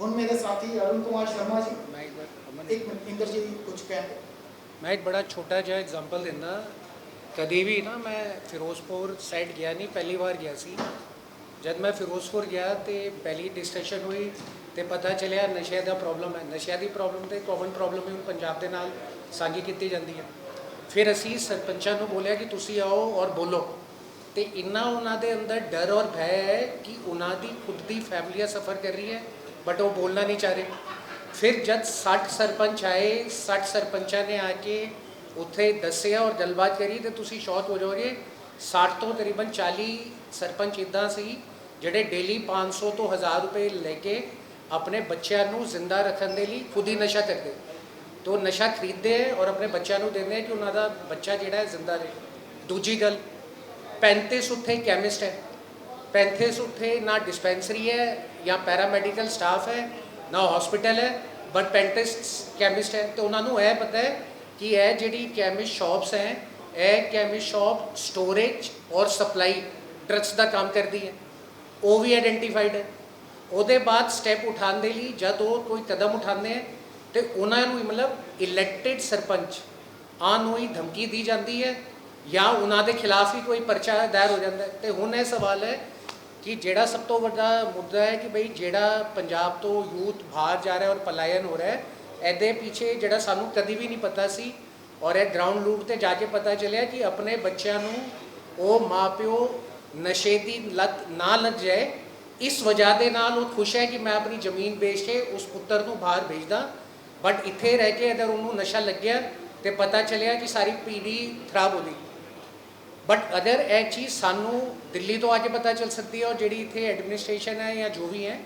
ਹੁਣ ਮੇਰੇ ਸਾਥੀ ਅਰੁਣ ਕੁਮਾਰ ਸ਼ਰਮਾ ਜੀ ਮੈਂ ਇੱਕ ਵਾਰ ਇੱਕ ਮਿੰਟ ਇੰਦਰ ਜੀ ਕੁਝ ਕਹਿਣਗੇ ਮੈਂ ਇੱਕ ਬੜਾ ਛੋਟਾ ਜਿਹਾ ਐਗਜ਼ਾਮਪਲ ਦਿੰਦਾ ਕਦੀ ਵੀ ਨਾ ਮੈਂ ਫਿਰੋਜ਼ਪੁਰ ਸਾਈਡ ਗਿਆ ਨਹੀਂ ਪਹਿਲੀ ਵਾਰ ਗਿਆ ਸੀ ਜਦ ਮੈਂ ਫਿਰੋਜ਼ਪੁਰ ਗਿਆ ਤੇ ਪਹਿਲੀ ਡਿਸਕਸ਼ਨ ਹੋਈ ਤੇ ਪਤਾ ਚੱਲਿਆ ਨਸ਼ੇ ਦਾ ਪ੍ਰੋਬਲਮ ਹੈ ਨਸ਼ਿਆਂ ਦੀ ਪ੍ਰੋਬਲਮ ਤੇ ਕਾਮਨ ਪ੍ਰੋਬਲਮ ਹੈ ਪੰਜਾਬ ਦੇ ਨਾਲ ਸਾਂਝੀ ਕੀਤੀ ਜਾਂਦੀ ਹੈ ਫਿਰ ਅਸੀਂ ਸਰਪੰਚਾਂ ਨੂੰ ਬੋਲਿਆ ਕਿ ਤੁਸੀਂ ਆਓ ਔਰ ਬੋਲੋ ਤੇ ਇੰਨਾ ਉਹਨਾਂ ਦੇ ਅੰਦਰ ਡਰ ਔਰ ਭੈ ਹੈ ਕਿ ਉਹਨਾਂ ਦੀ ਖੁਦ ਦੀ ਫੈਮਲੀਆਂ ਸਫਰ ਕਰ ਰਹੀ ਹੈ ਬਟ ਉਹ ਬੋਲਣਾ ਨਹੀਂ ਚਾਹ ਰਹੇ ਫਿਰ ਜਦ 60 ਸਰਪੰਚ ਆਏ 60 ਸਰਪੰਚਾਂ ਨੇ ਆ ਕੇ ਉੱਥੇ ਦੱਸਿਆ ਔਰ ਗੱਲਬਾਤ ਕਰੀ ਤੇ ਤੁਸੀਂ ਸ਼ੌਕ ਹੋ ਜਾਓਗੇ 60 ਤੋਂ ਤਕਰੀਬਨ 40 ਸਰਪੰਚ ਇਦਾਂ ਸੀ ਜਿਹੜੇ ਡੇਲੀ 500 ਤੋਂ 1000 ਰੁਪਏ ਲੈ ਕੇ ਆਪਣੇ ਬੱਚਿਆਂ ਨੂੰ ਜ਼ਿੰਦਾ ਰੱਖਣ ਦੇ ਲਈ ਖੁਦ ਹੀ ਨਸ਼ਾ ਕਰਦੇ ਤੋ ਨਸ਼ਾ ਖਰੀਦਦੇ ਹੈ ਔਰ ਆਪਣੇ ਬੱਚਿਆਂ ਨੂੰ ਦਿੰਦੇ ਕਿ ਉਹਨਾਂ ਦਾ ਬੱਚਾ ਜਿਹੜਾ ਹੈ ਜ਼ਿੰਦਾ ਰਹੇ ਦੂਜੀ ਗੱਲ 35 ਉੱਥੇ ਕੈਮਿਸਟ ਹੈ 35 ਉੱਥੇ ਨਾ ਡਿਸਪੈਂਸਰੀ ਹੈ ਜਾਂ ਪੈਰਾਮੈਡੀਕਲ ਸਟਾਫ ਹੈ, ਨਾ ਹਸਪੀਟਲ ਹੈ ਬਟ 35 ਕੈਮਿਸਟ ਹੈ। ਤੇ ਉਹਨਾਂ ਨੂੰ ਇਹ ਪਤਾ ਹੈ ਕਿ ਇਹ ਜਿਹੜੀ ਕੈਮਿਸਟ ਸ਼ਾਪਸ ਹੈ, ਇਹ ਕੈਮਿਸਟ ਸ਼ਾਪ ਸਟੋਰੇਜ ਔਰ ਸਪਲਾਈ ਡਰੱਗਸ ਦਾ ਕੰਮ ਕਰਦੀ ਹੈ। ਉਹ ਵੀ ਆਇਡੈਂਟੀਫਾਈਡ ਹੈ। ਉਹਦੇ ਬਾਅਦ ਸਟੈਪ ਉਠਾਉਣ ਦੇ ਲਈ ਜਦ ਉਹ ਕੋਈ ਕਦਮ ਉਠਾਉਂਦੇ ਹੈ, ਤੇ ਉਹਨਾਂ ਨੂੰ ਮਤਲਬ ਇਲੈਕਟਿਡ ਸਰਪੰਚ ਆ ਨੂੰ ਹੀ ਧਮਕੀ ਦੀ ਜਾਂਦੀ ਹੈ ਜਾਂ ਉਹਨਾਂ ਦੇ ਖਿਲਾਫ ਹੀ ਕੋਈ ਪਰਚਾ ਦਾਇਰ ਹੋ ਜਾਂਦਾ ਹੈ। ਤੇ ਹੁਣ ਇਹ ਸਵਾਲ ਹੈ ਕਿ ਜਿਹੜਾ ਸਭ ਤੋਂ ਵੱਡਾ ਮੁੱਦਾ ਹੈ ਕਿ ਬਈ ਜਿਹੜਾ ਪੰਜਾਬ ਤੋਂ ਯੂਥ ਬਾਹਰ ਜਾ ਰਿਹਾ ਔਰ ਪਲਾਇਨ ਹੋ ਰਿਹਾ ਹੈ, ਇਹਦੇ ਪਿੱਛੇ ਜਿਹੜਾ ਸਾਨੂੰ ਕਦੀ ਵੀ ਨਹੀਂ ਪਤਾ ਸੀ ਔਰ ਇਹ ਗਰਾਊਂਡ ਰੂਟ ਤੇ ਜਾ ਕੇ ਪਤਾ ਚੱਲਿਆ ਕਿ ਆਪਣੇ ਬੱਚਿਆਂ ਨੂੰ ਉਹ ਮਾਪਿਓ ਨਸ਼ੇ ਦੀ ਲਤ ਨਾ ਲੱਗ ਜਾਏ, ਇਸ ਵਜ੍ਹਾ ਦੇ ਨਾਲ ਉਹ ਖੁਸ਼ ਹੈ ਕਿ ਮੈਂ ਆਪਣੀ ਜ਼ਮੀਨ ਵੇਚ ਕੇ ਉਸ ਪੁੱਤਰ ਨੂੰ ਬਾਹਰ ਭੇਜਦਾ। ਬਟ ਇੱਥੇ ਰਹਿ ਕੇ ਅਗਰ ਉਹਨੂੰ ਨਸ਼ਾ ਲੱਗਿਆ ਤੇ ਪਤਾ ਚੱਲਿਆ ਕਿ ਸਾਰੀ ਪੀੜੀ ਖਰਾਬ ਹੋ ਗਈ। ਬਟ ਅਦਰ ਇਹ ਚੀਜ਼ ਸਾਨੂੰ ਦਿੱਲੀ ਤੋਂ ਆ ਕੇ ਪਤਾ ਚੱਲ ਸਕਦੀ ਹੈ ਔਰ ਜਿਹੜੀ ਇੱਥੇ ਐਡਮਿਨਿਸਟ੍ਰੇਸ਼ਨ ਹੈ ਜਾਂ ਜੋ ਵੀ ਹੈ,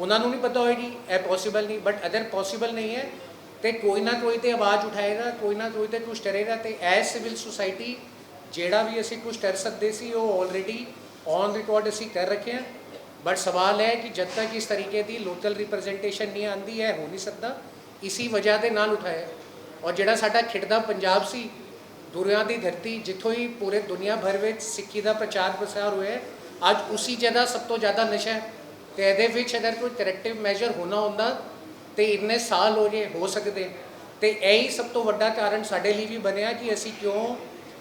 ਉਹਨਾਂ ਨੂੰ ਨਹੀਂ ਪਤਾ ਹੋਏਗੀ, ਇਹ ਪੋਸੀਬਲ ਨਹੀਂ ਬਟ ਅਦਰ ਪੋਸੀਬਲ ਨਹੀਂ ਹੈ। ਤੇ ਕੋਈ ਨਾ ਕੋਈ ਤੇ ਆਵਾਜ਼ ਉਠਾਏਗਾ, ਕੋਈ ਨਾ ਕੋਈ ਤੇ ਕੁਝ ਕਰੇਗਾ ਤੇ ਐਸ ਸਿਵਲ ਸੁਸਾਇਟੀ ਜਿਹੜਾ ਵੀ ਅਸੀਂ ਕੁਝ ਕਰ ਸਕਦੇ ਸੀ, ਉਹ ਆਲਰੇਡੀ ਔਨ ਰਿਕਾਰਡ ਅਸੀਂ ਕਰ ਰੱਖੇ ਹਾਂ। ਬਟ ਸਵਾਲ ਹੈ ਕਿ ਜਦ ਤੱਕ ਇਸ ਤਰੀਕੇ ਦੀ ਲੋਕਲ ਰਿਪਰੈਜ਼ੈਂਟੇਸ਼ਨ ਨਹੀਂ ਆਂਦੀ ਹੈ ਹੋ ਨਹੀਂ ਸਕਦਾ। ਇਸੀ ਵਜ੍ਹਾ ਦੇ ਨਾਲ ਉਠਾਇਆ। ਔਰ ਜਿਹੜਾ ਸਾਡਾ ਖਿੜਦਾ ਪੰਜਾਬ ਸੀ ਦੁਰਿਆਂ ਦੀ ਧਰਤੀ ਜਿੱਥੋਂ ਹੀ ਪੂਰੇ ਦੁਨੀਆ ਭਰ ਵਿੱਚ ਸਿੱਖੀ ਦਾ ਪ੍ਰਚਾਰ ਪ੍ਰਸਾਰ ਹੋਇਆ ਅੱਜ ਉਸੀ ਜਗ੍ਹਾ ਸਭ ਤੋਂ ਜ਼ਿਆਦਾ ਨਸ਼ਾ ਹੈ ਤੇ ਇਹਦੇ ਵਿੱਚ ਅਗਰ ਕੋਈ ਕਰੈਕਟਿਵ ਮੈਜਰ ਹੋਣਾ ਹੁੰਦਾ ਤੇ ਇੰਨੇ ਸਾਲ ਹੋ ਜੇ ਹੋ ਸਕਦੇ ਤੇ ਇਹੀ ਸਭ ਤੋਂ ਵੱਡਾ ਕਾਰਨ ਸਾਡੇ ਲਈ ਵੀ ਬਣਿਆ ਕਿ ਅਸੀਂ ਕਿਉਂ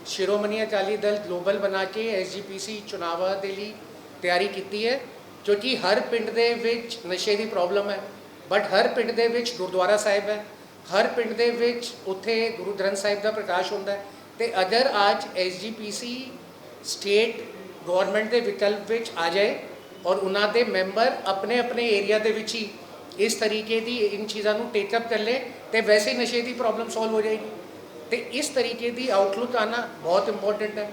ਸ਼ਿਰੋਮਣੀ ਅਕਾਲੀ ਦਲ ਗਲੋਬਲ ਬਣਾ ਕੇ ਐਸਜੀਪੀਸੀ ਚੁਣਾਵਾਂ ਦੇ ਲਈ ਤਿਆਰੀ ਕੀਤੀ ਹੈ ਕਿਉਂਕਿ ਹਰ ਪਿੰਡ ਦੇ ਵਿੱਚ ਨਸ਼ੇ ਦੀ ਪ੍ਰੋਬਲਮ ਹੈ। ਬਟ ਹਰ ਪਿੰਡ ਦੇ ਵਿੱਚ ਗੁਰਦੁਆਰਾ ਸਾਹਿਬ ਹੈ, ਹਰ ਪਿੰਡ ਦੇ ਵਿੱਚ ਉੱਥੇ ਗੁਰੂ ਗ੍ਰੰਥ ਸਾਹਿਬ ਦਾ ਪ੍ਰਕਾਸ਼ ਹੁੰਦਾ ਹੈ। ਤੇ ਅਗਰ ਅੱਜ ਐਸਜੀਪੀਸੀ ਸਟੇਟ ਗਵਰਨਮੈਂਟ ਦੇ ਵਿਕਲਪ ਵਿੱਚ ਆ ਜਾਏ ਔਰ ਉਹਨਾਂ ਦੇ ਮੈਂਬਰ ਆਪਣੇ ਆਪਣੇ ਏਰੀਆ ਦੇ ਵਿੱਚ ਹੀ ਇਸ ਤਰੀਕੇ ਦੀ ਇਨ ਚੀਜ਼ਾਂ ਨੂੰ ਟੇਕ ਅਪ ਕਰ ਲੈ ਤੇ ਵੈਸੇ ਹੀ ਨਸ਼ੇ ਦੀ ਪ੍ਰੋਬਲਮ ਸੋਲਵ ਹੋ ਜਾਏਗੀ। ਤੇ ਇਸ ਤਰੀਕੇ ਦੀ ਆਊਟਲੁੱਕ ਆਣਾ ਬਹੁਤ ਇੰਪੋਰਟੈਂਟ ਹੈ।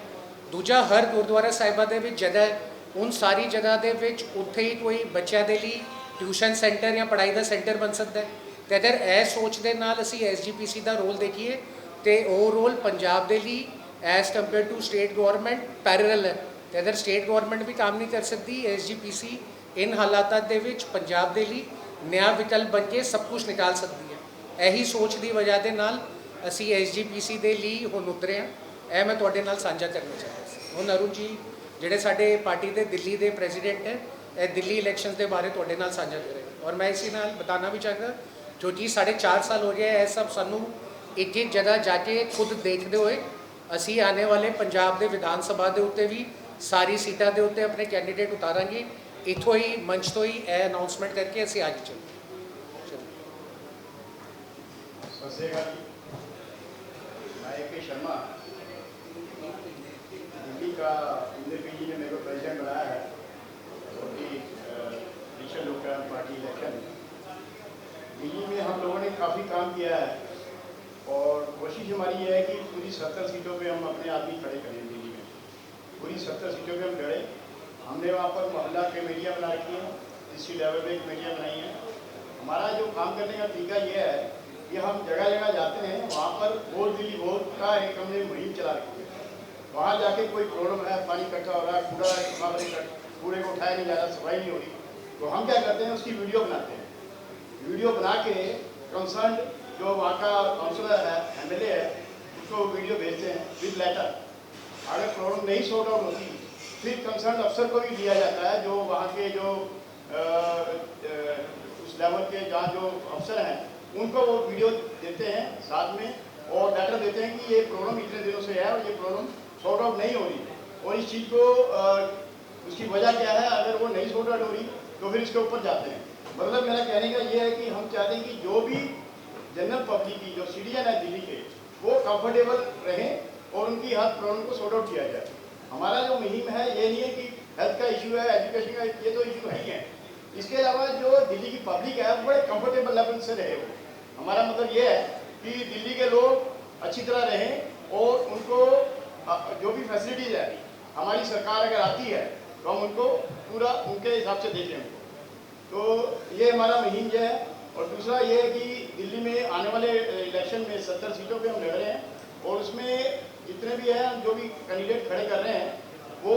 ਦੂਜਾ, ਹਰ ਗੁਰਦੁਆਰਾ ਸਾਹਿਬਾਂ ਦੇ ਵਿੱਚ ਜਗ੍ਹਾ ਹੈ। ਉਨ ਸਾਰੀ ਜਗ੍ਹਾ ਦੇ ਵਿੱਚ ਉੱਥੇ ਹੀ ਕੋਈ ਬੱਚਿਆਂ ਦੇ ਲਈ ਟਿਊਸ਼ਨ ਸੈਂਟਰ ਜਾਂ ਪੜ੍ਹਾਈ ਦਾ ਸੈਂਟਰ ਬਣ ਸਕਦਾ ਹੈ। ਤੇ ਅਗਰ ਇਹ ਸੋਚ ਦੇ ਨਾਲ ਅਸੀਂ ਐਸਜੀਪੀਸੀ ਦਾ ਰੋਲ ਦੇਖੀਏ ਤੇ ਉਹ ਰੋਲ ਪੰਜਾਬ ਦੇ ਲਈ as compare to state government parallel ਹੈ। ਤੇ ਅਗਰ ਸਟੇਟ ਗਵਰਨਮੈਂਟ ਵੀ ਕੰਮ ਨਹੀਂ ਕਰ ਸਕਦੀ ਐਸਜੀਪੀਸੀ ਇਨ ਹਾਲਾਤਾਂ ਦੇ ਵਿੱਚ ਪੰਜਾਬ ਦੇ ਲਈ ਨਿਆ ਵਿਕਲਪ ਬਣ ਕੇ ਸਭ ਕੁਝ ਨਿਕਾਲ ਸਕਦੀ ਹੈ। ਇਹੀ ਸੋਚ ਦੀ ਵਜ੍ਹਾ ਦੇ ਨਾਲ ਅਸੀਂ ਐਸਜੀਪੀਸੀ ਦੇ ਲਈ ਹੁਣ ਉਤਰੇ ਹਾਂ। ਇਹ ਮੈਂ ਤੁਹਾਡੇ ਨਾਲ ਸਾਂਝਾ ਕਰਨਾ ਚਾਹੁੰਦਾ ਸੀ। ਹੁਣ ਅਰੁਣ ਜੀ, ਜਿਹੜੇ ਸਾਡੇ ਪਾਰਟੀ ਦੇ ਦਿੱਲੀ ਦੇ ਪ੍ਰੈਜ਼ੀਡੈਂਟ ਹੈ, ਇਹ ਦਿੱਲੀ ਇਲੈਕਸ਼ਨਸ ਦੇ ਬਾਰੇ ਤੁਹਾਡੇ ਨਾਲ ਸਾਂਝਾ ਕਰੇਗਾ ਔਰ ਮੈਂ ਇਸੇ ਨਾਲ ਬਤਾਨਾ ਵੀ ਚਾਹਾਂਗਾ, ਜੋ ਜੀ ਸਾਢੇ ਚਾਰ ਸਾਲ ਹੋ ਗਏ, ਇਹ ਸਭ ਸਾਨੂੰ ਇੱਕ ਇੱਕ ਜਗ੍ਹਾ ਜਾ ਕੇ ਖੁਦ ਦੇਖਦੇ ਹੋਏ ਅਸੀਂ ਆਨੇ ਵਾਲੇ ਪੰਜਾਬ ਦੇ ਵਿਧਾਨ ਸਭਾ ਦੇ ਉੱਤੇ ਵੀ ਸਾਰੀ ਸੀਟਾਂ ਦੇ ਉੱਤੇ ਆਪਣੇ ਕੈਂਡੀਡੇਟ ਉਤਾਰਾਂਗੇ ਇੱਥੋਂ ਹੀ ਮੰਚ ਤੋਂ ਹੀ ਇਹ ਅਨਾਉਂਸਮੈਂਟ ਕਰਕੇ ਅਸੀਂ ਅੱਜ ਚੱਲਾਂਗੇ ਚਲੋ ਸਤਿ ਸ਼੍ਰੀ ਅਕਾਲ ਜੀ मैं ए पी शर्मा दिल्ली का इंदिर पी जी ने मेरे को प्रेसिडेंट बनाया है जो कि नेशनल लोक कल्याण पार्टी इलेक्शन दिल्ली में हम लोगों ने काफ़ी काम किया है और कोशिश हमारी ये है कि पूरी सत्तर सीटों पे हम अपने आदमी खड़े करें दिल्ली में। पूरी सत्तर सीटों पे हम खड़े हमने वहाँ पर मोहल्ला कमेटियाँ बना रखी हैं डिस्ट्रिक्ट लेवल पे कमेटियाँ बनाई हैं। हमारा जो काम करने का तरीका ये है कि हम जगह जगह जाते हैं, वहाँ पर वोट दिल्ली वोट का एक हमने मुहिम चला रखी है। वहाँ जाके कोई प्रॉब्लम है, पानी इकट्ठा हो रहा है, कूड़ा वहाँ पर कूड़े को उठाया नहीं जा रहा, सफ़ाई नहीं हो रही तो हम क्या करते हैं, उसकी वीडियो बनाते हैं। वीडियो बना के कंसर्न जो वहाँ का काउंसलर है एम है उसको वीडियो भेजते हैं विद लेटर अगर प्रॉब्लम नहीं सॉर्ट आउट होती फिर कंसर्न अफसर को भी दिया जाता है जो वहाँ के जो अ, उस लेवल के जहाँ जो अफसर हैं उनको वो वीडियो देते हैं साथ में और लेटर देते हैं कि ये प्रॉब्लम इतने दिनों से है और ये प्रॉब्लम सॉर्ट आउट नहीं हो रही और इस चीज़ को अ, उसकी वजह क्या है अगर वो नहीं सॉर्ट आउट हो रही तो फिर इसके ऊपर जाते हैं। मतलब मेरा कहने का ये है कि हम चाहते हैं कि जो भी जनरल पब्लिक की, जो सिटीजन है दिल्ली के, वो कंफर्टेबल रहें और उनकी हर प्रॉब्लम को सॉर्ट आउट किया जाए। हमारा जो मुहिम है, ये नहीं है कि हेल्थ का इशू है एजुकेशन का, ये तो इशू नहीं है इसके अलावा जो दिल्ली की पब्लिक है, वो बड़े कंफर्टेबल लेवल से रहे वो। हमारा मतलब ये है कि दिल्ली के लोग अच्छी तरह रहें और उनको जो भी फैसिलिटीज़ है, हमारी सरकार अगर आती है तो हम उनको पूरा उनके हिसाब से देखें उनको। तो ये हमारा मुहिम जो है और दूसरा ये है कि दिल्ली में आने वाले इलेक्शन में सत्तर सीटों पे हम लड़ रहे हैं और उसमें जितने भी हैं, जो भी कैंडिडेट खड़े कर रहे हैं, वो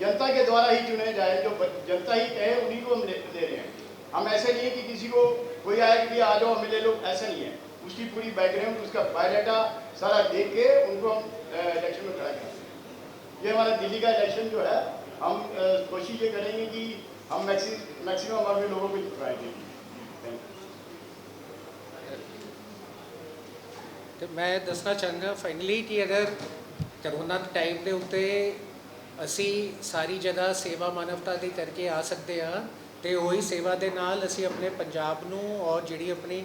जनता के द्वारा ही चुने जाए, जो जनता ही कहे, उन्हीं को हम ले ले रहे हैं। हम ऐसे नहीं है कि किसी को कोई आए कि आ जाओ मिले लो ऐसा नहीं है। उसकी पूरी बैकग्राउंड उसका बायोडाटा सारा देख के उनको हम इलेक्शन में खड़ा करेंगे। ये हमारा दिल्ली का इलेक्शन जो है, हम कोशिश ये करेंगे कि हम मैक्सि मैक्सिमम हमारे लोगों को जितवाएँगे ਤੇ ਮੈਂ ਦੱਸਣਾ ਚਾਹਾਂਗਾ ਫਾਈਨਲੀ ਕਿ ਅਗਰ ਕਰੋਨਾ ਟਾਈਮ ਦੇ ਉੱਤੇ ਅਸੀਂ ਸਾਰੀ ਜਗ੍ਹਾ ਸੇਵਾ ਮਾਨਵਤਾ ਦੀ ਕਰਕੇ ਆ ਸਕਦੇ ਹਾਂ, ਤੇ ਉਹੀ ਸੇਵਾ ਦੇ ਨਾਲ ਅਸੀਂ ਆਪਣੇ ਪੰਜਾਬ ਨੂੰ ਔਰ ਜਿਹੜੀ ਆਪਣੀ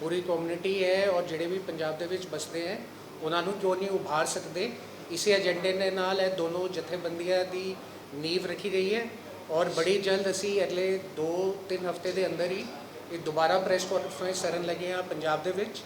ਪੂਰੀ ਕਮਿਊਨਿਟੀ ਹੈ ਔਰ ਜਿਹੜੇ ਵੀ ਪੰਜਾਬ ਦੇ ਵਿੱਚ ਬਸਦੇ ਹੈ, ਉਹਨਾਂ ਨੂੰ ਕਿਉਂ ਨਹੀਂ ਉਭਾਰ ਸਕਦੇ? ਇਸੇ ਏਜੰਡੇ ਦੇ ਨਾਲ ਇਹ ਦੋਨੋਂ ਜਥੇਬੰਦੀਆਂ ਦੀ ਨੀਂਵ ਰੱਖੀ ਗਈ ਹੈ ਔਰ ਬੜੀ ਜਲਦ ਅਸੀਂ ਅਗਲੇ 2-3 ਹਫ਼ਤੇ ਦੇ ਅੰਦਰ ਹੀ ਇਹ ਦੁਬਾਰਾ ਪ੍ਰੈਸ ਕਾਨਫਰੰਸ ਕਰਨ ਲੱਗੇ ਹਾਂ ਪੰਜਾਬ ਦੇ ਵਿੱਚ।